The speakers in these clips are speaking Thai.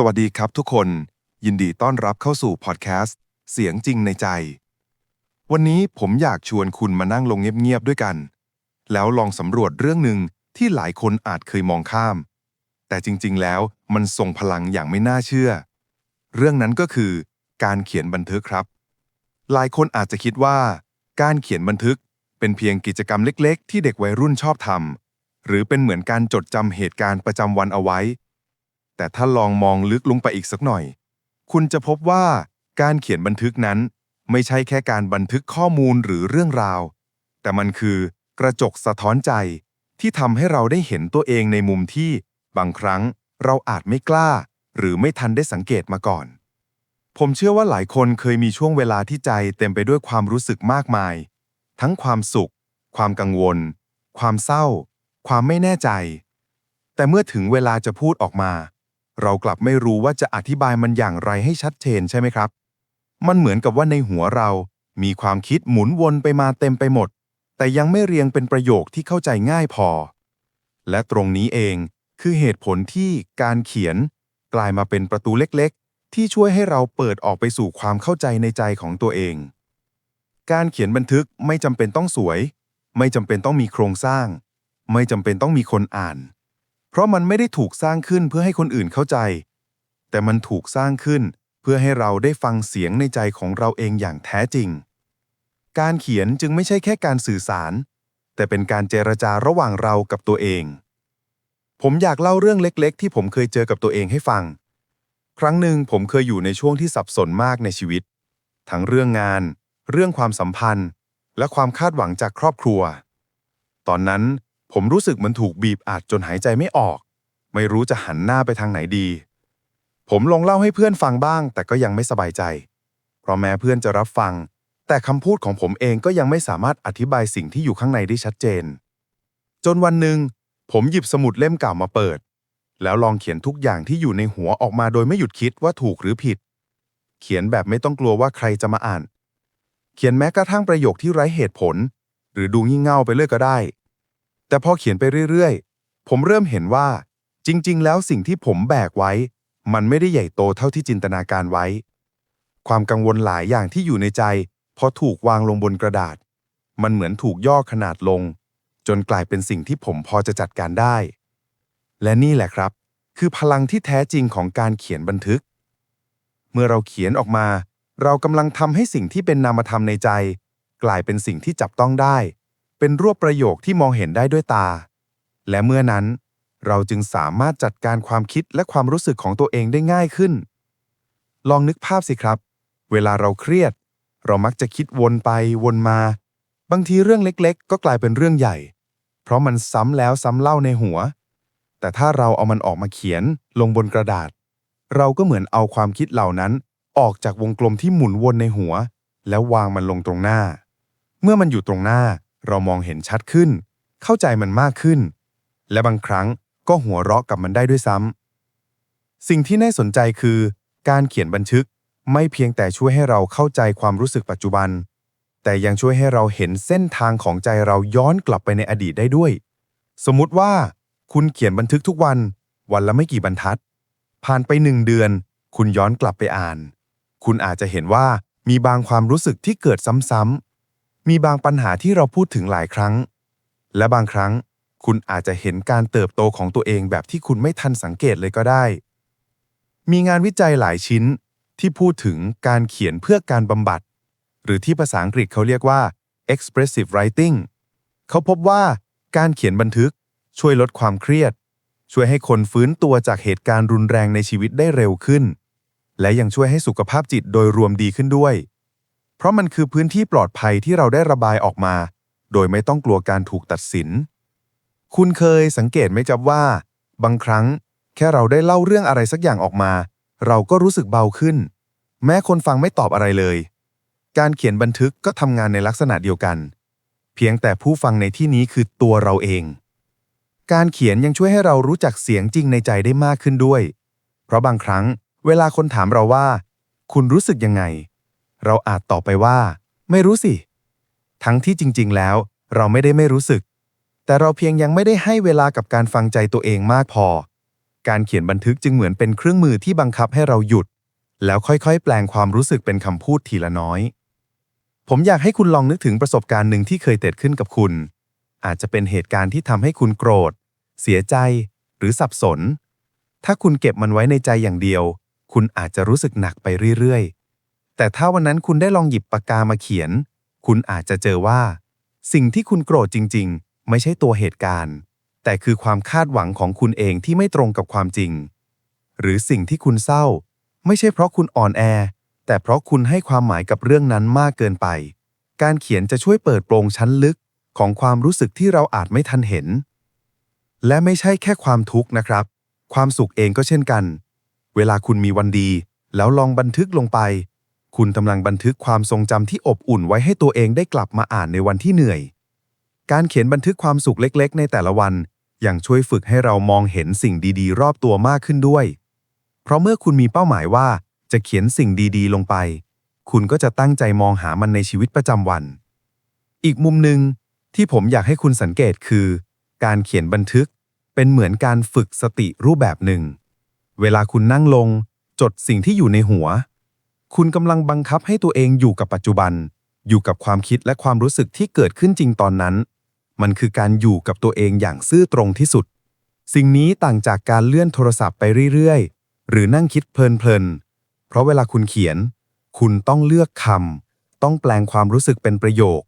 สวัสดีครับทุกคน ยินดีต้อนรับเข้าสู่พอดแคสต์ เสียงจริงในใจ วันนี้ผมอยากชวนคุณมานั่งลงเงียบๆด้วยกัน แล้วลองสำรวจเรื่องหนึ่งที่หลายคนอาจเคยมองข้าม แต่จริงๆแล้วมันทรงพลังอย่างไม่น่าเชื่อ เรื่องนั้นก็คือการเขียนบันทึกครับ หลายคนอาจจะคิดว่า การเขียนบันทึกเป็นเพียงกิจกรรมเล็ก ๆ ที่เด็กวัยรุ่นชอบทำหรือเป็นเหมือนการจดจำเหตุการณ์ประจำวันเอาไว้ แต่ถ้าลองมองลึกลงไปอีกสักหน่อย คุณจะพบว่าการเขียนบันทึกนั้น ไม่ใช่แค่การบันทึกข้อมูลหรือเรื่องราว แต่มันคือกระจกสะท้อนใจ ที่ทำให้เราได้เห็นตัวเองในมุมที่ บางครั้งเราอาจไม่กล้า หรือไม่ทันได้สังเกตมาก่อน ผมเชื่อว่าหลายคนเคยมีช่วงเวลาที่ใจเต็มไปด้วยความรู้สึกมากมาย ทั้งความสุข ความกังวล ความเศร้า ความไม่แน่ใจ แต่เมื่อถึงเวลาจะพูดออกมา เรากลับไม่รู้ว่าจะอธิบายมันอย่างไรให้ชัดเจนใช่ไหมครับ มันเหมือนกับว่าในหัวเรา มีความคิดหมุนวนไปมาเต็มไปหมด แต่ยังไม่เรียงเป็นประโยคที่เข้าใจง่ายพอ และตรงนี้เองคือเหตุผลที่การเขียน กลายมาเป็นประตูเล็กๆ ที่ช่วยให้เราเปิดออกไปสู่ความเข้าใจในใจของตัวเอง การเขียนบันทึกไม่จำเป็นต้องสวย ไม่จำเป็นต้องมีโครงสร้าง ไม่จำเป็นต้องมีคนอ่าน เพราะมันไม่ได้ถูกสร้างขึ้นเพื่อให้คนอื่นเข้าใจ แต่มันถูกสร้างขึ้นเพื่อให้เราได้ฟังเสียงในใจของเราเองอย่างแท้จริง การเขียนจึงไม่ใช่แค่การสื่อสาร แต่เป็นการเจรจาระหว่างเรากับตัวเอง ผมอยากเล่าเรื่องเล็กๆ ที่ผมเคยเจอกับตัวเองให้ฟัง ครั้งหนึ่งผมเคยอยู่ในช่วงที่สับสนมากในชีวิต ทั้งเรื่องงาน เรื่องความสัมพันธ์ และความคาดหวังจากครอบครัว ตอนนั้น ผมรู้สึกมันถูกบีบอัดจนหายใจไม่ออก ไม่รู้จะหันหน้าไปทางไหนดี ผมลองเล่าให้เพื่อนฟังบ้าง แต่ก็ยังไม่สบายใจ เพราะแม้เพื่อนจะรับฟัง แต่คำพูดของผมเองก็ยังไม่สามารถอธิบายสิ่งที่อยู่ข้างในได้ชัดเจน จนวันหนึ่งผมหยิบสมุดเล่มเก่ามาเปิด แล้วลองเขียนทุกอย่างที่อยู่ในหัวออกมาโดยไม่หยุดคิดว่าถูกหรือผิด เขียนแบบไม่ต้องกลัวว่าใครจะมาอ่าน เขียนแม้กระทั่งประโยคที่ไร้เหตุผล หรือดูงี่เง่าไปเรื่อยก็ได้ แต่พอเขียนไปเรื่อยๆ ผมเริ่มเห็นว่า จริง ๆ แล้วสิ่งที่ผมแบกไว้ มันไม่ได้ใหญ่โตเท่าที่จินตนาการไว้ ความกังวลหลายอย่างที่อยู่ในใจ พอถูกวางลงบนกระดาษ มันเหมือนถูกย่อขนาดลง จนกลายเป็นสิ่งที่ผมพอจะจัดการได้ และนี่แหละครับ คือพลังที่แท้จริงของการเขียนบันทึก เมื่อเราเขียนออกมา เรากำลังทำให้สิ่งที่เป็นนามธรรมในใจ กลายเป็นสิ่งที่จับต้องได้ เป็นรวบประโยคที่มองเห็นได้ด้วยตา และเมื่อนั้น เราจึงสามารถจัดการความคิดและความรู้สึกของตัวเองได้ง่ายขึ้น ลองนึกภาพสิครับ เวลาเราเครียด เรามักจะคิดวนไปวนมา บางทีเรื่องเล็กๆ ก็กลายเป็นเรื่องใหญ่ เพราะมันซ้ำแล้วซ้ำเล่าในหัว แต่ถ้าเราเอามันออกมาเขียนลงบนกระดาษ เราก็เหมือนเอาความคิดเหล่านั้นออกจากวงกลมที่หมุนวนในหัว แล้ววางมันลงตรงหน้า เมื่อมันอยู่ตรงหน้า เรามองเห็นชัดขึ้น เข้าใจมันมากขึ้น และบางครั้งก็หัวเราะกับมันได้ด้วยซ้ำสิ่งที่น่าสนใจคือ การเขียนบันทึกไม่เพียงแต่ช่วยให้เราเข้าใจความรู้สึกปัจจุบัน แต่ยังช่วยให้เราเห็นเส้นทางของใจเราย้อนกลับไปในอดีตได้ด้วย สมมุติว่า คุณเขียนบันทึกทุกวัน วันละไม่กี่บรรทัด ผ่านไปหนึ่งเดือน คุณย้อนกลับไปอ่าน คุณอาจจะเห็นว่ามีบางความรู้สึกที่เกิดซ้ำๆ มีบางปัญหาที่เราพูดถึงหลายครั้ง และบางครั้ง คุณอาจจะเห็นการเติบโตของตัวเองแบบที่คุณไม่ทันสังเกตเลยก็ได้ มีงานวิจัยหลายชิ้นที่พูดถึงการเขียนเพื่อการบำบัด หรือที่ภาษาอังกฤษเขาเรียกว่า expressive writing เขาพบว่าการเขียนบันทึกช่วยลดความเครียด ช่วยให้คนฟื้นตัวจากเหตุการณ์รุนแรงในชีวิตได้เร็วขึ้น และยังช่วยให้สุขภาพจิตโดยรวมดีขึ้นด้วย เพราะมันคือพื้นที่ปลอดภัยที่เราได้ระบายออกมา โดยไม่ต้องกลัวการถูกตัดสิน คุณเคยสังเกตไหมจับว่า บางครั้ง แค่เราได้เล่าเรื่องอะไรสักอย่างออกมา เราก็รู้สึกเบาขึ้น แม้คนฟังไม่ตอบอะไรเลย การเขียนบันทึกก็ทำงานในลักษณะเดียวกัน เพียงแต่ผู้ฟังในที่นี้คือตัวเราเอง การเขียนยังช่วยให้เรารู้จักเสียงจริงในใจได้มากขึ้นด้วย เพราะบางครั้ง เวลาคนถามเราว่า คุณรู้สึกยังไง เราอาจตอบไปว่า ไม่รู้สิ ทั้งที่จริง ๆ แล้ว เราไม่ได้ไม่รู้สึก แต่เราเพียงยังไม่ได้ให้เวลากับการฟังใจตัวเองมากพอ การเขียนบันทึกจึงเหมือนเป็นเครื่องมือที่บังคับให้เราหยุด แล้วค่อยๆ แปลงความรู้สึกเป็นคำพูดทีละน้อย ผมอยากให้คุณลองนึกถึงประสบการณ์หนึ่งที่เคยเกิดขึ้นกับคุณ อาจจะเป็นเหตุการณ์ที่ทำให้คุณโกรธ เสียใจ หรือสับสน ถ้าคุณเก็บมันไว้ในใจอย่างเดียว คุณอาจจะรู้สึกหนักไปเรื่อยๆ แต่ถ้าวันนั้นคุณได้ลองหยิบปากกามาเขียน คุณอาจจะเจอว่า สิ่งที่คุณโกรธจริง ๆ ไม่ใช่ตัวเหตุการณ์ แต่คือความคาดหวังของคุณเองที่ไม่ตรงกับความจริง หรือสิ่งที่คุณเศร้า ไม่ใช่เพราะคุณอ่อนแอ แต่เพราะคุณให้ความหมายกับเรื่องนั้นมากเกินไป การเขียนจะช่วยเปิดโปรงชั้นลึกของความรู้สึกที่เราอาจไม่ทันเห็น และไม่ใช่แค่ความทุกข์นะครับ ความสุขเองก็เช่นกัน เวลาคุณมีวันดี แล้วลองบันทึกลงไป คุณกำลังบันทึกความทรงจำที่อบอุ่นไว้ให้ตัวเองได้กลับมาอ่านในวันที่เหนื่อย การเขียนบันทึกความสุขเล็ก ๆ ในแต่ละวันยังช่วยฝึกให้เรามองเห็นสิ่งดีๆ รอบตัวมากขึ้นด้วย เพราะเมื่อคุณมีเป้าหมายว่าจะเขียนสิ่งดีๆ ลงไป คุณก็จะตั้งใจมองหามันในชีวิตประจำวัน อีกมุมหนึ่งที่ผมอยากให้คุณสังเกตคือ การเขียนบันทึกเป็นเหมือนการฝึกสติรูปแบบหนึ่ง เวลาคุณนั่งลง จดสิ่งที่อยู่ในหัว คุณกำลังบังคับให้ตัวเองอยู่กับปัจจุบัน อยู่กับความคิดและความรู้สึกที่เกิดขึ้นจริงตอนนั้น มันคือการอยู่กับตัวเองอย่างซื่อตรงที่สุด สิ่งนี้ต่างจากการเลื่อนโทรศัพท์ไปเรื่อยๆ หรือนั่งคิดเพลินๆ เพราะเวลาคุณเขียน คุณต้องเลือกคำต้องแปลงความรู้สึกเป็นประโยค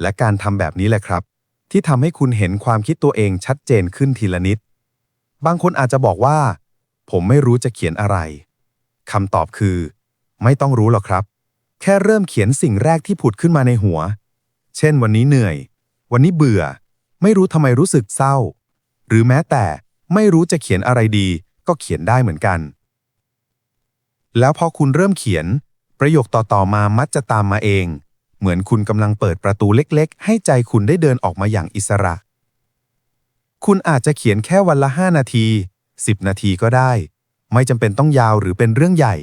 และการทำแบบนี้แหละครับ ที่ทำให้คุณเห็นความคิดตัวเองชัดเจนขึ้นทีละนิด บางคนอาจจะบอกว่า ผมไม่รู้จะเขียนอะไรคำตอบคือ ไม่ต้องรู้หรอกครับ แค่เริ่มเขียนสิ่งแรกที่ผุดขึ้นมาในหัว เช่น วันนี้เหนื่อย วันนี้เบื่อ ไม่รู้ทำไมรู้สึกเศร้า หรือแม้แต่ไม่รู้จะเขียนอะไรดี ก็เขียนได้เหมือนกัน แล้วพอคุณเริ่มเขียน ประโยคต่อๆมามักจะตามมาเอง เหมือนคุณกำลังเปิดประตูเล็กๆ ให้ใจคุณได้เดินออกมาอย่างอิสระ คุณอาจจะเขียนแค่วันละ5นาที 10 นาทีก็ได้ ไม่จำเป็นต้องยาวหรือเป็นเรื่องใหญ่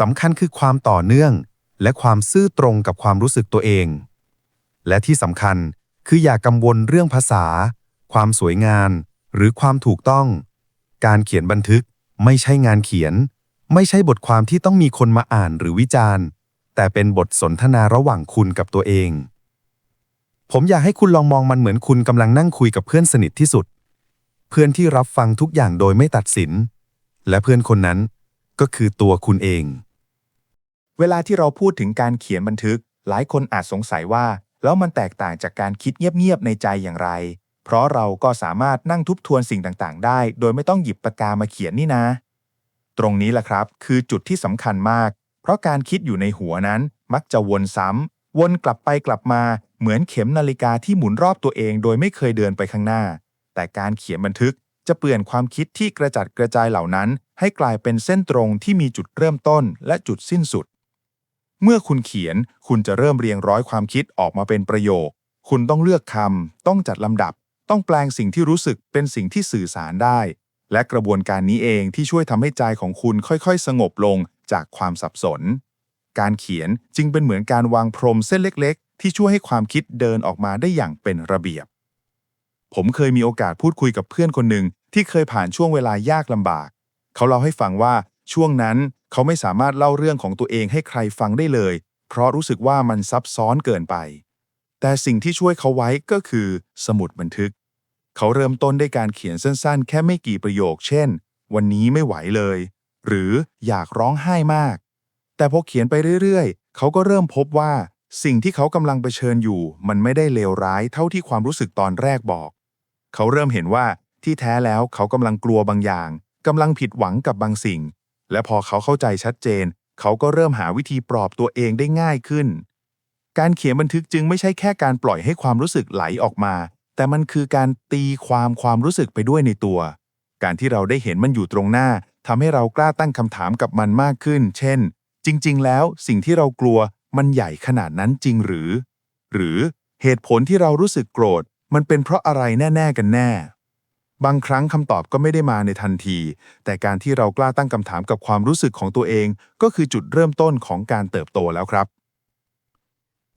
สำคัญคือความต่อเนื่อง และความซื่อตรงกับความรู้สึกตัวเอง และที่สำคัญคืออย่ากังวลเรื่องภาษา ความสวยงามหรือความถูกต้อง การเขียนบันทึกไม่ใช่งานเขียน ไม่ใช่บทความที่ต้องมีคนมาอ่านหรือวิจารณ์ แต่เป็นบทสนทนาระหว่างคุณกับตัวเอง ผมอยากให้คุณลองมองมันเหมือนคุณกำลังนั่งคุยกับเพื่อนสนิทที่สุด เพื่อนที่รับฟังทุกอย่างโดยไม่ตัดสิน และเพื่อนคนนั้น ก็คือตัวคุณเอง เวลาที่เราพูดถึงการเขียนบันทึก หลายคนอาจสงสัยว่า แล้วมันแตกต่างจากการคิดเงียบๆในใจอย่างไร เพราะเราก็สามารถนั่งทบทวนสิ่งต่างๆ ได้ โดยไม่ต้องหยิบปากกามาเขียนนี่นะ ตรงนี้แหละครับ คือจุดที่สำคัญมาก เพราะการคิดอยู่ในหัวนั้น มักจะวนซ้ำวนกลับไปกลับมาเหมือนเข็มนาฬิกาที่หมุนรอบตัวเอง โดยไม่เคยเดินไปข้างหน้า แต่การเขียนบันทึกจะเปลี่ยนความคิดที่กระจัดกระจายเหล่านั้น ให้กลายเป็นเส้นตรงที่มีจุดเริ่มต้นและจุดสิ้นสุด เมื่อคุณเขียนคุณจะเริ่มเรียงร้อยความคิดออกมาเป็นประโยค คุณต้องเลือกคำต้องจัดลำดับ ต้องแปลงสิ่งที่รู้สึกเป็นสิ่งที่สื่อสารได้ และกระบวนการนี้เองที่ช่วยทำให้ใจของคุณค่อยๆ สงบลงจากความสับสน การเขียนจึงเป็นเหมือนการวางพรมเส้นเล็ก ๆ ที่ช่วยให้ความคิดเดินออกมาได้อย่างเป็นระเบียบ ผมเคยมีโอกาสพูดคุยกับเพื่อนคนหนึ่งที่เคยผ่านช่วงเวลายากลำบาก เขาเล่าให้ฟังว่าช่วงนั้นเขาไม่สามารถเล่าเรื่องของตัวเองให้ใครฟังได้เลย เพราะรู้สึกว่ามันซับซ้อนเกินไป แต่สิ่งที่ช่วยเขาไว้ก็คือ สมุดบันทึก เขาเริ่มต้นด้วยการเขียนสั้นๆ แค่ไม่กี่ประโยค เช่น วันนี้ไม่ไหวเลย หรืออยากร้องไห้มาก แต่พอเขียนไปเรื่อยๆ เขาก็เริ่มพบว่า สิ่งที่เขากำลังเผชิญอยู่ มันไม่ได้เลวร้ายเท่าที่ความรู้สึกตอนแรกบอก เขาเริ่มเห็นว่าที่แท้แล้วเขากำลังกลัวบางอย่าง กำลังผิดหวังกับบางสิ่ง และพอเขาเข้าใจชัดเจน เขาก็เริ่มหาวิธีปลอบตัวเองได้ง่ายขึ้น การเขียนบันทึกจึงไม่ใช่แค่การปล่อยให้ความรู้สึกไหลออกมา แต่มันคือการตีความความรู้สึกไปด้วยในตัว การที่เราได้เห็นมันอยู่ตรงหน้าทำให้เรากล้าตั้งคำถามกับมันมากขึ้น เช่น จริง ๆ แล้วสิ่งที่เรากลัวมันใหญ่ขนาดนั้นจริงหรือ หรือเหตุผลที่เรารู้สึกโกรธ มันเป็นเพราะอะไรแน่ ๆ กันแน่ บางครั้งคำตอบก็ไม่ได้มาในทันที แต่การที่เรากล้าตั้งคำถามกับความรู้สึกของตัวเอง ก็คือจุดเริ่มต้นของการเติบโตแล้วครับ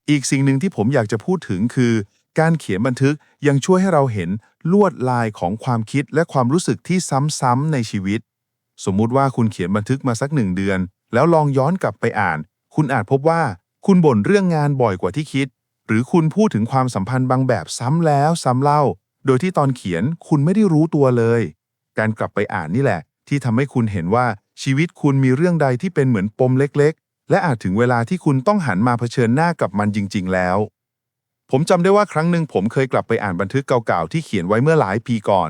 อีกสิ่งหนึ่งที่ผมอยากจะพูดถึงคือ การเขียนบันทึกยังช่วยให้เราเห็นลวดลายของความคิดและความรู้สึกที่ซ้ำๆในชีวิต สมมุติว่าคุณเขียนบันทึกมาสักหนึ่งเดือน แล้วลองย้อนกลับไปอ่าน คุณอาจพบว่าคุณบ่นเรื่องงานบ่อยกว่าที่คิด หรือคุณพูดถึงความสัมพันธ์บางแบบซ้ำแล้วซ้ำเล่า โดยที่ตอนเขียนคุณไม่ได้รู้ตัวเลย การกลับไปอ่านนี่แหละ ที่ทำให้คุณเห็นว่าชีวิตคุณมีเรื่องใดที่เป็นเหมือนปมเล็กๆ และอาจถึงเวลาที่คุณต้องหันมาเผชิญหน้ากับมันจริง ๆ แล้ว ผมจำได้ว่าครั้งหนึ่งผมเคยกลับไปอ่านบันทึกเก่าๆ ที่เขียนไว้เมื่อหลายปีก่อน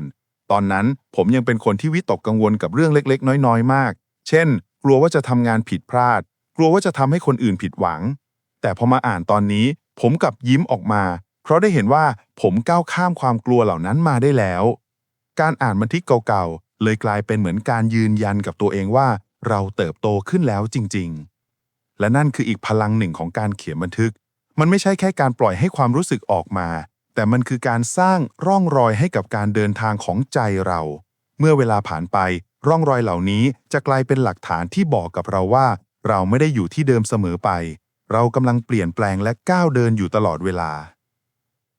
ตอนนั้นผมยังเป็นคนที่วิตกกังวลกับเรื่องเล็ก ๆ น้อย ๆ มาก เช่น กลัวว่าจะทำงานผิดพลาด กลัวว่าจะทำให้คนอื่นผิดหวัง แต่พอมาอ่านตอนนี้ ผมกลับยิ้มออกมา เพราะได้เห็นว่าผมก้าวข้ามความกลัวเหล่านั้นมาได้แล้ว การอ่านบันทึกเก่าๆ เลยกลายเป็นเหมือนการยืนยันกับตัวเองว่า เราเติบโตขึ้นแล้วจริง ๆ และนั่นคืออีกพลังหนึ่งของการเขียนบันทึก มันไม่ใช่แค่การปล่อยให้ความรู้สึกออกมา แต่มันคือการสร้างร่องรอยให้กับการเดินทางของใจเรา เมื่อเวลาผ่านไป ร่องรอยเหล่านี้จะกลายเป็นหลักฐานที่บอกกับเราว่า เราไม่ได้อยู่ที่เดิมเสมอไป เรากำลังเปลี่ยนแปลงและก้าวเดินอยู่ตลอดเวลา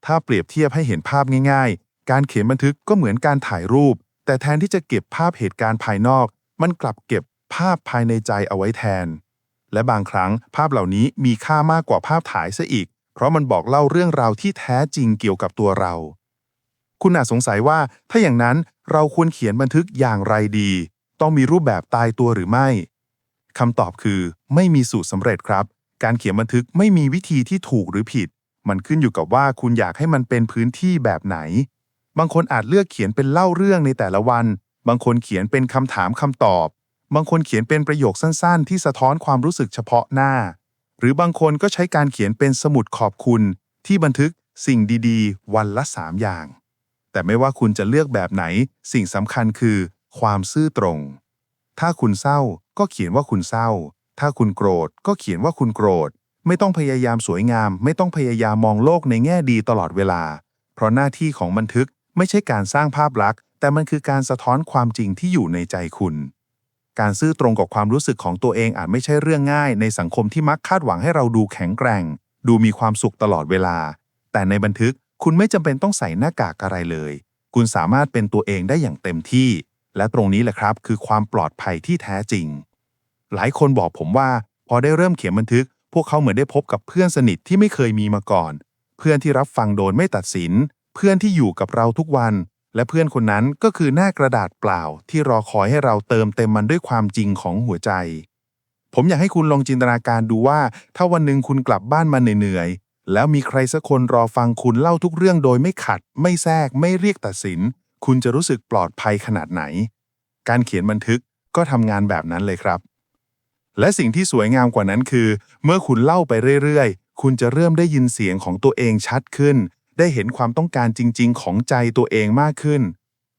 ถ้าเปรียบเทียบให้เห็นภาพง่ายๆ การเขียนบันทึกก็เหมือนการถ่ายรูป แต่แทนที่จะเก็บภาพเหตุการณ์ภายนอก มันกลับเก็บภาพภายในใจเอาไว้แทน และบางครั้งภาพเหล่านี้มีค่ามากกว่าภาพถ่ายซะอีก เพราะมันบอกเล่าเรื่องราวที่แท้จริงเกี่ยวกับตัวเรา คุณอาจสงสัยว่าถ้าอย่างนั้นเราควรเขียนบันทึกอย่างไรดี ต้องมีรูปแบบตายตัวหรือไม่คำตอบคือ ไม่มีสูตรสำเร็จครับ การเขียนบันทึกไม่มีวิธีที่ถูกหรือผิด มันขึ้นอยู่กับว่าคุณอยากให้มันเป็นพื้นที่แบบไหน บางคนอาจเลือกเขียนเป็นเล่าเรื่องในแต่ละวัน บางคนเขียนเป็นคำถามคำตอบ บางคนเขียนเป็นประโยคสั้นๆ ที่สะท้อนความรู้สึกเฉพาะหน้า หรือบางคนก็ใช้การเขียนเป็นสมุดขอบคุณ ที่บันทึกสิ่งดีๆ วันละสามอย่าง แต่ไม่ว่าคุณจะเลือกแบบไหน สิ่งสำคัญคือ ความซื่อตรง ถ้าคุณเศร้าก็เขียนว่าคุณเศร้า ถ้าคุณโกรธก็เขียนว่าคุณโกรธ ไม่ต้องพยายามสวยงาม ไม่ต้องพยายามมองโลกในแง่ดีตลอดเวลา เพราะหน้าที่ของบันทึกไม่ใช่การสร้างภาพลักษณ์ แต่มันคือการสะท้อนความจริงที่อยู่ในใจคุณ การซื่อตรงกับความรู้สึกของตัวเองอาจไม่ใช่เรื่องง่าย ในสังคมที่มักคาดหวังให้เราดูแข็งแกร่ง ดูมีความสุขตลอดเวลา แต่ในบันทึกคุณไม่จำเป็นต้องใส่หน้ากากอะไรเลย คุณสามารถเป็นตัวเองได้อย่างเต็มที่ และตรงนี้แหละครับ คือความปลอดภัยที่แท้จริง หลายคนบอกผมว่า พอได้เริ่มเขียนบันทึก วกเขาเหมือนได้พบกับเพื่อนสนิทที่ไม่เคยมีมาก่อน เพื่อนที่รับฟังโดยไม่ตัดสิน เพื่อนที่อยู่กับเราทุกวัน และเพื่อนคนนั้นก็คือหน้ากระดาษเปล่า ที่รอคอยให้เราเติมเต็มมันด้วยความจริงของหัวใจ ผมอยากให้คุณลองจินตนาการดูว่า ถ้าวันหนึ่งคุณกลับบ้านมาเหนื่อยๆแล้วมีใครสักคนรอฟังคุณเล่าทุกเรื่องโดยไม่ขัด ไม่แทรก ไม่เรียกตัดสิน คุณจะรู้สึกปลอดภัยขนาดไหน การเขียนบันทึกก็ทำงานแบบนั้นเลยครับ และสิ่งที่สวยงามกว่านั้นคือ เมื่อคุณเล่าไปเรื่อยๆ คุณจะเริ่มได้ยินเสียงของตัวเองชัดขึ้น ได้เห็นความต้องการจริง ๆ ของใจตัวเองมากขึ้น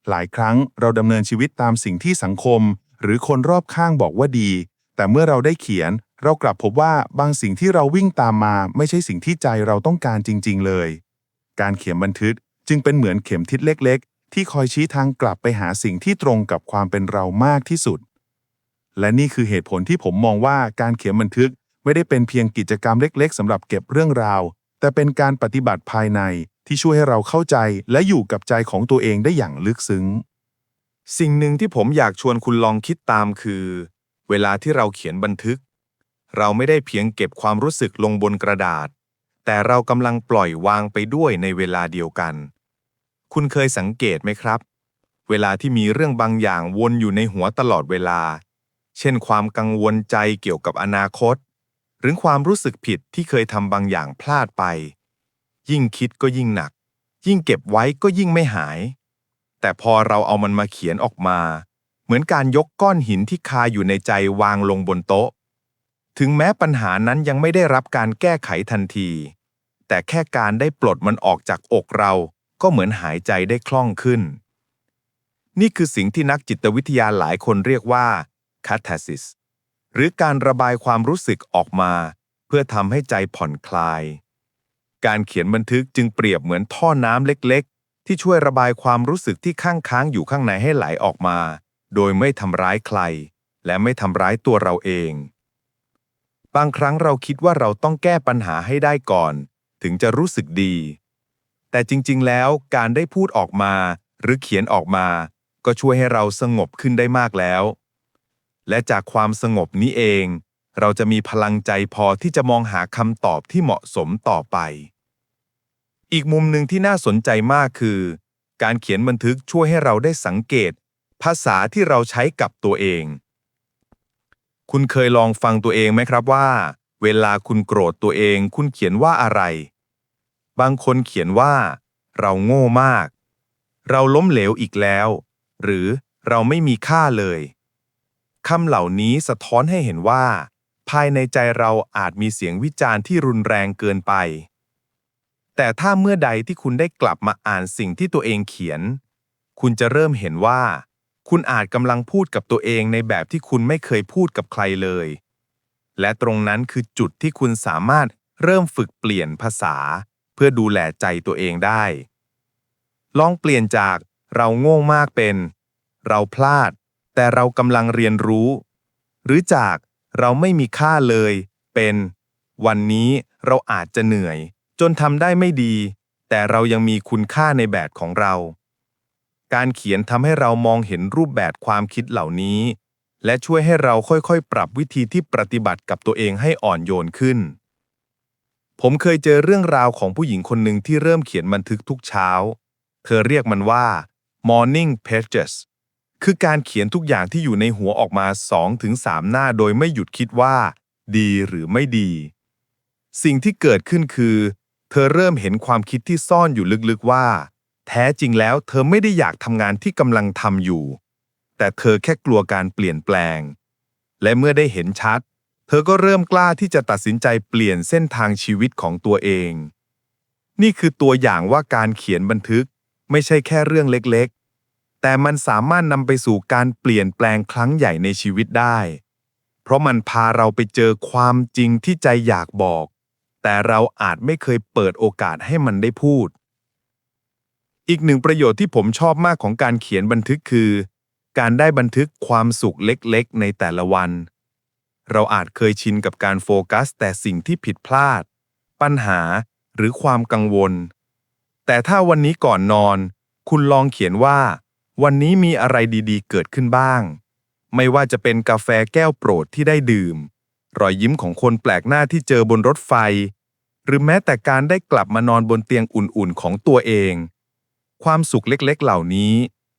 หลายครั้งเราดำเนินชีวิตตามสิ่งที่สังคม หรือคนรอบข้างบอกว่าดี แต่เมื่อเราได้เขียน เรากลับพบว่าบางสิ่งที่เราวิ่งตามมาไม่ใช่สิ่งที่ใจเราต้องการจริง ๆ เลย การเขียนบันทึกจึงเป็นเหมือนเข็มทิศเล็ก ๆ ที่คอยชี้ทางกลับไปหาสิ่งที่ตรงกับความเป็นเรามากที่สุด และนี่คือเหตุผลที่ผมมองว่าการเขียนบันทึกไม่ได้เป็นเพียงกิจกรรมเล็ก ๆสำหรับเก็บเรื่องราว แต่เป็นการปฏิบัติภายในที่ช่วยให้เราเข้าใจและอยู่กับใจของตัวเองได้อย่างลึกซึ้ง สิ่งหนึ่งที่ผมอยากชวนคุณลองคิดตามคือ เวลาที่เราเขียนบันทึก เราไม่ได้เพียงเก็บความรู้สึกลงบนกระดาษ แต่เรากำลังปล่อยวางไปด้วยในเวลาเดียวกัน คุณเคยสังเกตไหมครับ เวลาที่มีเรื่องบางอย่างวนอยู่ในหัวตลอดเวลา เช่นความกังวลใจเกี่ยวกับอนาคต หรือความรู้สึกผิดที่เคยทำบางอย่างพลาดไป ยิ่งคิดก็ยิ่งหนัก ยิ่งเก็บไว้ก็ยิ่งไม่หาย แต่พอเราเอามันมาเขียนออกมา เหมือนการยกก้อนหินที่คาอยู่ในใจวางลงบนโต๊ะ ถึงแม้ปัญหานั้นยังไม่ได้รับการแก้ไขทันที แต่แค่การได้ปลดมันออกจากอกเราก็เหมือนหายใจได้คล่องขึ้น นี่คือสิ่งที่นักจิตวิทยาหลายคนเรียกว่า catharsis หรือการระบายความรู้สึกออกมา เพื่อทำให้ใจผ่อนคลาย การเขียนบันทึกจึงเปรียบเหมือนท่อน้ำเล็กๆ ที่ช่วยระบายความรู้สึกที่ข้างค้างอยู่ข้างในให้ไหลออกมา โดยไม่ทำร้ายใคร และไม่ทำร้ายตัวเราเอง บางครั้งเราคิดว่าเราต้องแก้ปัญหาให้ได้ก่อน ถึงจะรู้สึกดี แต่จริงๆ แล้วการได้พูดออกมา หรือเขียนออกมา ก็ช่วยให้เราสงบขึ้นได้มากแล้ว และจากความสงบนี้เอง เราจะมีพลังใจพอที่จะมองหาคำตอบที่เหมาะสมต่อไป อีกมุมหนึ่งที่น่าสนใจมากคือ การเขียนบันทึกช่วยให้เราได้สังเกต ภาษาที่เราใช้กับตัวเอง คุณเคยลองฟังตัวเองไหมครับว่า เวลาคุณโกรธตัวเอง คุณเขียนว่าอะไร บางคนเขียนว่า เราโง่มาก เราล้มเหลวอีกแล้ว หรือเราไม่มีค่าเลย คำเหล่านี้สะท้อนให้เห็นว่า ภายในใจเราอาจมีเสียงวิจารณ์ที่รุนแรงเกินไป แต่ถ้าเมื่อใดที่คุณได้กลับมาอ่านสิ่งที่ตัวเองเขียน คุณจะเริ่มเห็นว่า คุณอาจกำลังพูดกับตัวเองในแบบที่คุณไม่เคยพูดกับใครเลย และตรงนั้นคือจุดที่คุณสามารถเริ่มฝึกเปลี่ยนภาษา เพื่อดูแลใจตัวเองได้ ลองเปลี่ยนจากเราโง่มากเป็น เราพลาด แต่เรากำลังเรียนรู้ หรือจากเราไม่มีค่าเลย เป็น วันนี้เราอาจจะเหนื่อย จนทำได้ไม่ดี แต่เรายังมีคุณค่าในแบบของเรา การเขียนทำให้เรามองเห็นรูปแบบความคิดเหล่านี้ และช่วยให้เราค่อยๆ ปรับวิธีที่ปฏิบัติกับตัวเองให้อ่อนโยนขึ้น ผมเคยเจอเรื่องราวของผู้หญิงคนหนึ่งที่เริ่มเขียนบันทึกทุกเช้า เธอเรียกมันว่า morning pages คือการเขียนทุกอย่างที่อยู่ในหัวออกมา 2-3 หน้าโดยไม่หยุดคิดว่า ดีหรือไม่ดี สิ่งที่เกิดขึ้นคือ เธอเริ่มเห็นความคิดที่ซ่อนอยู่ลึกๆว่า แท้จริงแล้วเธอไม่ได้อยากทำงานที่กำลังทำอยู่ แต่เธอแค่กลัวการเปลี่ยนแปลง และเมื่อได้เห็นชัด เธอก็เริ่มกล้าที่จะตัดสินใจเปลี่ยนเส้นทางชีวิตของตัวเอง นี่คือตัวอย่างว่าการเขียนบันทึกไม่ใช่แค่เรื่องเล็กๆ แต่มันสามารถนำไปสู่การเปลี่ยนแปลงครั้งใหญ่ในชีวิตได้ เพราะมันพาเราไปเจอความจริงที่ใจอยากบอก แต่เราอาจไม่เคยเปิดโอกาสให้มันได้พูด อีกหนึ่งประโยชน์ที่ผมชอบมากของการเขียนบันทึกคือ การได้บันทึกความสุขเล็กๆ ในแต่ละวัน เราอาจเคยชินกับการโฟกัส แต่สิ่งที่ผิดพลาด ปัญหาหรือความกังวล แต่ถ้าวันนี้ก่อนนอน คุณลองเขียนว่า วันนี้มีอะไรดีๆ เกิดขึ้นบ้าง ไม่ว่าจะเป็นกาแฟแก้วโปรดที่ได้ดื่ม รอยยิ้มของคนแปลกหน้าที่เจอบนรถไฟ หรือแม้แต่การได้กลับมานอนบนเตียงอุ่นๆของตัวเอง ความสุขเล็กๆเหล่านี้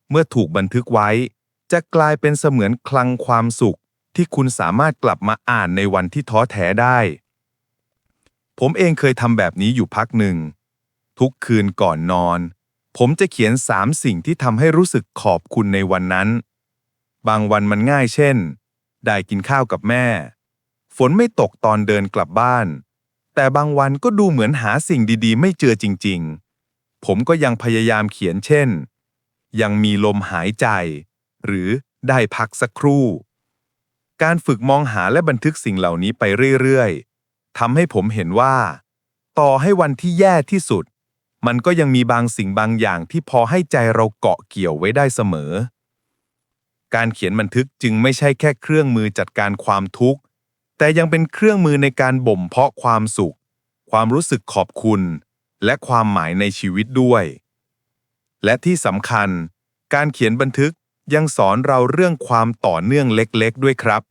เมื่อถูกบันทึกไว้ จะกลายเป็นเสมือนคลังความสุขที่คุณสามารถกลับมาอ่านในวันที่ท้อแท้ได้ ผมเองเคยทำแบบนี้อยู่พักหนึ่ง ทุกคืนก่อนนอน ผมจะเขียนสามสิ่งที่ทำให้รู้สึกขอบคุณในวันนั้น บางวันมันง่ายเช่น ได้กินข้าวกับแม่ ฝนไม่ตกตอนเดินกลับบ้าน แต่บางวันก็ดูเหมือนหาสิ่งดีๆ ไม่เจอจริง ๆ ผมก็ยังพยายามเขียนเช่น ยังมีลมหายใจ หรือได้พักสักครู่ การฝึกมองหาและบันทึกสิ่งเหล่านี้ไปเรื่อยๆทำให้ผมเห็นว่า ต่อให้วันที่แย่ที่สุด มันก็ยังมีบางสิ่งบางอย่างที่พอให้ใจเราเกาะเกี่ยวไว้ได้เสมอ การเขียนบันทึกจึงไม่ใช่แค่เครื่องมือจัดการความทุกข์ แต่ยังเป็นเครื่องมือในการบ่มเพาะความสุข ความรู้สึกขอบคุณ และความหมายในชีวิตด้วย และที่สำคัญ การเขียนบันทึกยังสอนเราเรื่องความต่อเนื่องเล็กๆ ด้วยครับ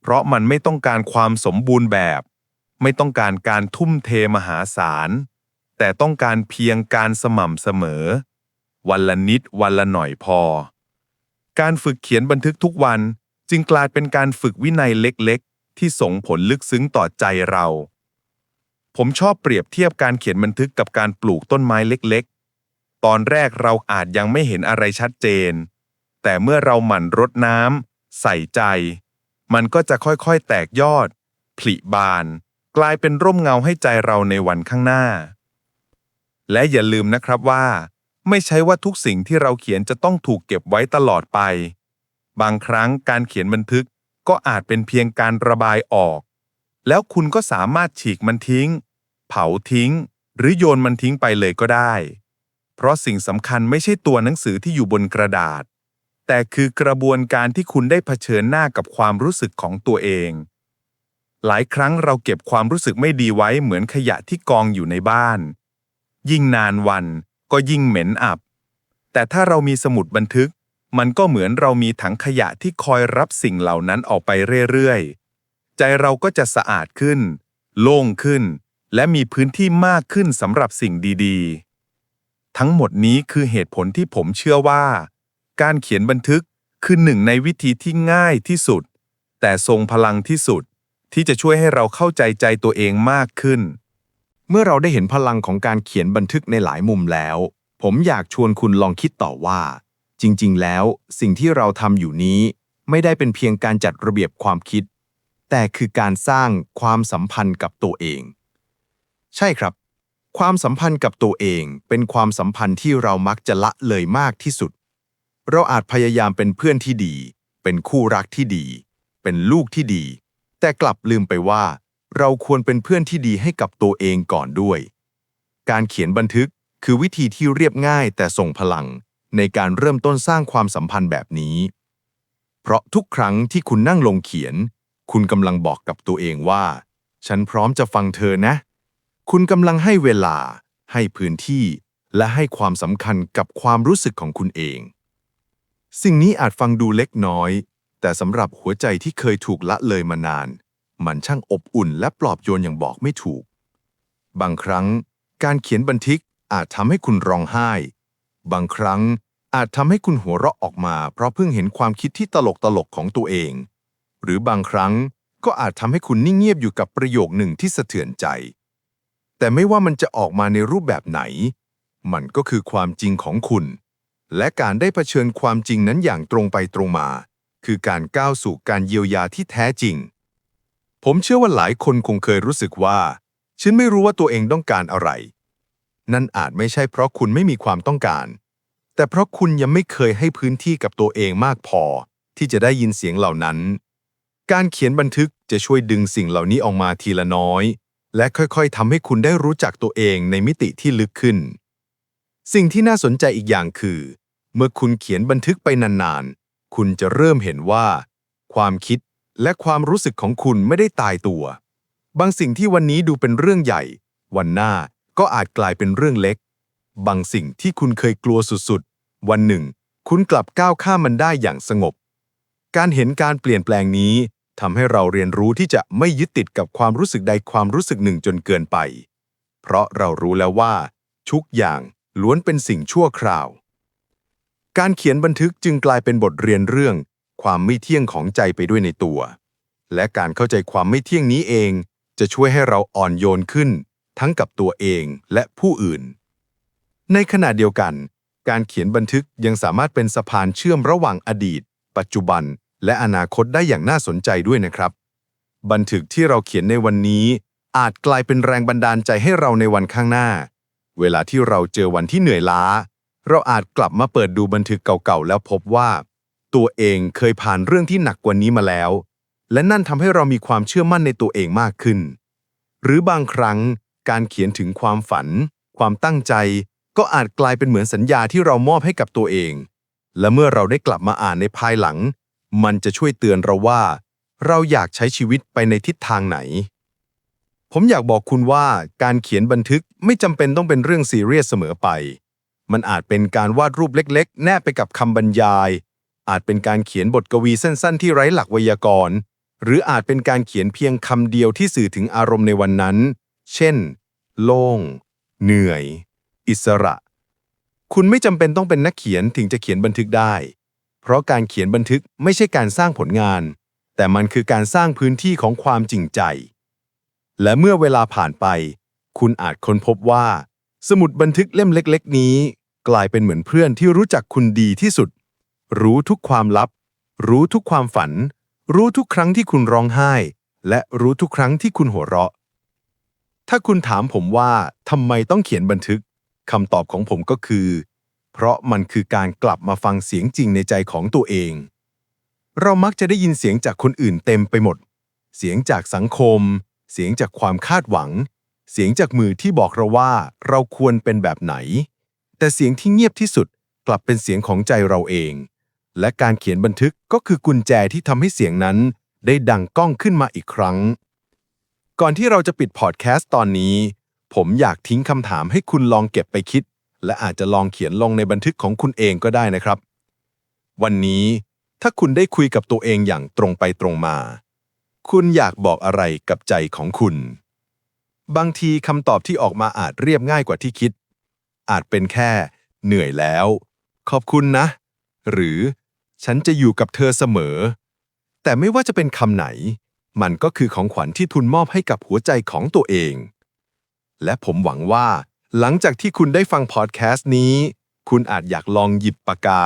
เพราะมันไม่ต้องการความสมบูรณ์แบบ ไม่ต้องการการทุ่มเทมหาศาล แต่ต้องการเพียงการสม่ำเสมอ วันละนิดวันละหน่อยพอ การฝึกเขียนบันทึกทุกวันจึงกลายเป็นการฝึกวินัยเล็กๆ ที่ส่งผลลึกซึ้งต่อใจเรา ผมชอบเปรียบเทียบการเขียนบันทึกกับการปลูกต้นไม้เล็กๆ ตอนแรกเราอาจยังไม่เห็นอะไรชัดเจน แต่เมื่อเราหมั่นรดน้ำใส่ใจ มันก็จะค่อยๆ แตกยอด ผลิบาน กลายเป็นร่มเงาให้ใจเราในวันข้างหน้า และอย่าลืมนะครับว่า ไม่ใช่ว่าทุกสิ่งที่เราเขียนจะต้องถูกเก็บไว้ตลอดไป บางครั้งการเขียนบันทึกก็อาจเป็นเพียงการระบายออก แล้วคุณก็สามารถฉีกมันทิ้ง เผาทิ้ง หรือโยนมันทิ้งไปเลยก็ได้ เพราะสิ่งสำคัญไม่ใช่ตัวหนังสือที่อยู่บนกระดาษ แต่คือกระบวนการที่คุณได้เผชิญหน้ากับความรู้สึกของตัวเอง หลายครั้งเราเก็บความรู้สึกไม่ดีไว้เหมือนขยะที่กองอยู่ในบ้าน ยิ่งนานวันก็ยิ่งเหม็นอับ แต่ถ้าเรามีสมุดบันทึก มันก็เหมือนเรามีถังขยะที่คอยรับสิ่งเหล่านั้นออกไปเรื่อยๆ ใจเราก็จะสะอาดขึ้น โล่งขึ้น และมีพื้นที่มากขึ้นสำหรับสิ่งดีๆ ทั้งหมดนี้คือเหตุผลที่ผมเชื่อว่า การเขียนบันทึกคือหนึ่งในวิธีที่ง่ายที่สุด แต่ทรงพลังที่สุดที่จะช่วยให้เราเข้าใจใจตัวเองมากขึ้น มื่อเราได้เห็นพลังของการเขียนบันทึกในหลายมุมแล้ว ผมอยากชวนคุณลองคิดต่อว่า จริง ๆ แล้ว สิ่งที่เราทำอยู่นี้ ไม่ได้เป็นเพียงการจัดระเบียบความคิด แต่คือการสร้างความสัมพันธ์กับตัวเอง ใช่ครับ ความสัมพันธ์กับตัวเอง เป็นความสัมพันธ์ที่เรามักจะละเลยมากที่สุด เราอาจพยายามเป็นเพื่อนที่ดี เป็นคู่รักที่ดี เป็นลูกที่ดี แต่กลับลืมไปว่า เราควรเป็นเพื่อนที่ดีให้กับตัวเองก่อนด้วย การเขียนบันทึกคือวิธีที่เรียบง่ายแต่ส่งพลังในการเริ่มต้นสร้างความสัมพันธ์แบบนี้ เพราะทุกครั้งที่คุณนั่งลงเขียน คุณกำลังบอกกับตัวเองว่า ฉันพร้อมจะฟังเธอนะ คุณกำลังให้เวลา ให้พื้นที่ และให้ความสำคัญกับความรู้สึกของคุณเอง สิ่งนี้อาจฟังดูเล็กน้อย แต่สำหรับหัวใจที่เคยถูกละเลยมานาน มันช่างอบอุ่นและปลอบโยนอย่างบอกไม่ถูก บางครั้ง การเขียนบันทึกอาจทำให้คุณร้องไห้ บางครั้งอาจทำให้คุณหัวเราะออกมา เพราะเพิ่งเห็นความคิดที่ตลกตลกๆของตัวเอง หรือบางครั้งก็อาจทำให้คุณนิ่งเงียบอยู่กับประโยคหนึ่งที่สะเทือนใจ แต่ไม่ว่ามันจะออกมาในรูปแบบไหน มันก็คือความจริงของคุณ และการได้เผชิญความจริงนั้นอย่างตรงไปตรงมา คือการก้าวสู่การเยียวยาที่แท้จริง ผมเชื่อว่าหลายคนคงเคยรู้สึกว่า ฉันไม่รู้ว่าตัวเองต้องการอะไร นั่นอาจไม่ใช่เพราะคุณไม่มีความต้องการ แต่เพราะคุณยังไม่เคยให้พื้นที่กับตัวเองมากพอ ที่จะได้ยินเสียงเหล่านั้น การเขียนบันทึกจะช่วยดึงสิ่งเหล่านี้ออกมาทีละน้อย และค่อยๆทำให้คุณได้รู้จักตัวเองในมิติที่ลึกขึ้น สิ่งที่น่าสนใจอีกอย่างคือ เมื่อคุณเขียนบันทึกไปนานๆ คุณจะเริ่มเห็นว่า ความคิด และความรู้สึกของคุณไม่ได้ตายตัว บางสิ่งที่วันนี้ดูเป็นเรื่องใหญ่ วันหน้าก็อาจกลายเป็นเรื่องเล็ก บางสิ่งที่คุณเคยกลัวสุดๆ วันหนึ่ง คุณกลับก้าวข้ามมันได้อย่างสงบ การเห็นการเปลี่ยนแปลงนี้ทำให้เราเรียนรู้ที่จะไม่ยึดติดกับความรู้สึกใดความรู้สึกหนึ่งจนเกินไป เพราะเรารู้แล้วว่า ทุกอย่างล้วนเป็นสิ่งชั่วคราว การเขียนบันทึกจึงกลายเป็นบทเรียนเรื่อง ความไม่เที่ยงของใจไปด้วยในตัว และการเข้าใจความไม่เที่ยงนี้เอง จะช่วยให้เราอ่อนโยนขึ้น ทั้งกับตัวเองและผู้อื่น ในขณะเดียวกัน การเขียนบันทึกยังสามารถเป็นสะพานเชื่อมระหว่างอดีต ปัจจุบัน และอนาคตได้อย่างน่าสนใจด้วยนะครับ บันทึกที่เราเขียนในวันนี้ อาจกลายเป็นแรงบันดาลใจให้เราในวันข้างหน้า เวลาที่เราเจอวันที่เหนื่อยล้า เราอาจกลับมาเปิดดูบันทึกเก่าๆแล้วพบว่า ตัวเองเคยผ่านเรื่องที่หนักกว่านี้มาแล้ว และนั่นทำให้เรามีความเชื่อมั่นในตัวเองมากขึ้น หรือบางครั้งการเขียนถึงความฝัน ความตั้งใจ ก็อาจกลายเป็นเหมือนสัญญาที่เรามอบให้กับตัวเอง และเมื่อเราได้กลับมาอ่านในภายหลัง มันจะช่วยเตือนเราว่า เราอยากใช้ชีวิตไปในทิศทางไหน ผมอยากบอกคุณว่าการเขียนบันทึกไม่จำเป็นต้องเป็นเรื่องซีเรียสเสมอไป มันอาจเป็นการวาดรูปเล็ก ๆ แนบไปกับคำบรรยาย อาจเป็นการเขียนบทกวีสั้นๆ ที่ไร้หลักไวยากรณ์ หรืออาจเป็นการเขียนเพียงคำเดียวที่สื่อถึงอารมณ์ในวันนั้น เช่น โล่ง เหนื่อย อิสระ คุณไม่จำเป็นต้องเป็นนักเขียนถึงจะเขียนบันทึกได้ เพราะการเขียนบันทึกไม่ใช่การสร้างผลงาน แต่มันคือการสร้างพื้นที่ของความจริงใจ และเมื่อเวลาผ่านไป คุณอาจค้นพบว่า สมุดบันทึกเล่มเล็ก ๆ นี้ กลายเป็นเหมือนเพื่อนที่รู้จักคุณดีที่สุด รู้ทุกความลับ รู้ทุกความฝัน รู้ทุกครั้งที่คุณร้องไห้ และรู้ทุกครั้งที่คุณหัวเราะ ถ้าคุณถามผมว่าทำไมต้องเขียนบันทึกคำตอบของผมก็คือ เพราะมันคือการกลับมาฟังเสียงจริงในใจของตัวเอง เรามักจะได้ยินเสียงจากคนอื่นเต็มไปหมด เสียงจากสังคม เสียงจากความคาดหวัง เสียงจากมือที่บอกเราว่าเราควรเป็นแบบไหน แต่เสียงที่เงียบที่สุดกลับเป็นเสียงของใจเราเอง และการเขียนบันทึกก็คือกุญแจที่ทำให้เสียงนั้น ได้ดังก้องขึ้นมาอีกครั้ง ก่อนที่เราจะปิดพอดแคสต์ตอนนี้ ผมอยากทิ้งคำถามให้คุณลองเก็บไปคิด และอาจจะลองเขียนลงในบันทึกของคุณเองก็ได้นะครับ วันนี้ถ้าคุณได้คุยกับตัวเองอย่างตรงไปตรงมา คุณอยากบอกอะไรกับใจของคุณ บางทีคำตอบที่ออกมาอาจเรียบง่ายกว่าที่คิด อาจเป็นแค่ เหนื่อยแล้ว ขอบคุณนะ หรือ ฉันจะอยู่กับเธอเสมอ แต่ไม่ว่าจะเป็นคำไหน มันก็คือของขวัญที่ทุนมอบให้กับหัวใจของตัวเอง และผมหวังว่า หลังจากที่คุณได้ฟังพอดแคสต์นี้ คุณอาจอยากลองหยิบปากกา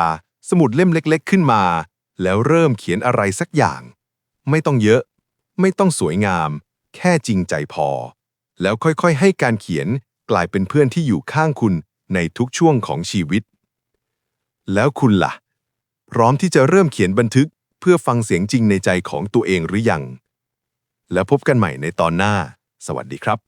สมุดเล่มเล็ก ๆ ขึ้นมา แล้วเริ่มเขียนอะไรสักอย่าง ไม่ต้องเยอะ ไม่ต้องสวยงาม แค่จริงใจพอ แล้วค่อยๆ ให้การเขียนกลายเป็นเพื่อนที่อยู่ข้างคุณในทุกช่วงของชีวิต แล้วคุณล่ะ พร้อมที่จะเริ่มเขียนบันทึกเพื่อฟังเสียงจริงในใจของตัวเองหรือยัง แล้วพบกันใหม่ในตอนหน้า สวัสดีครับ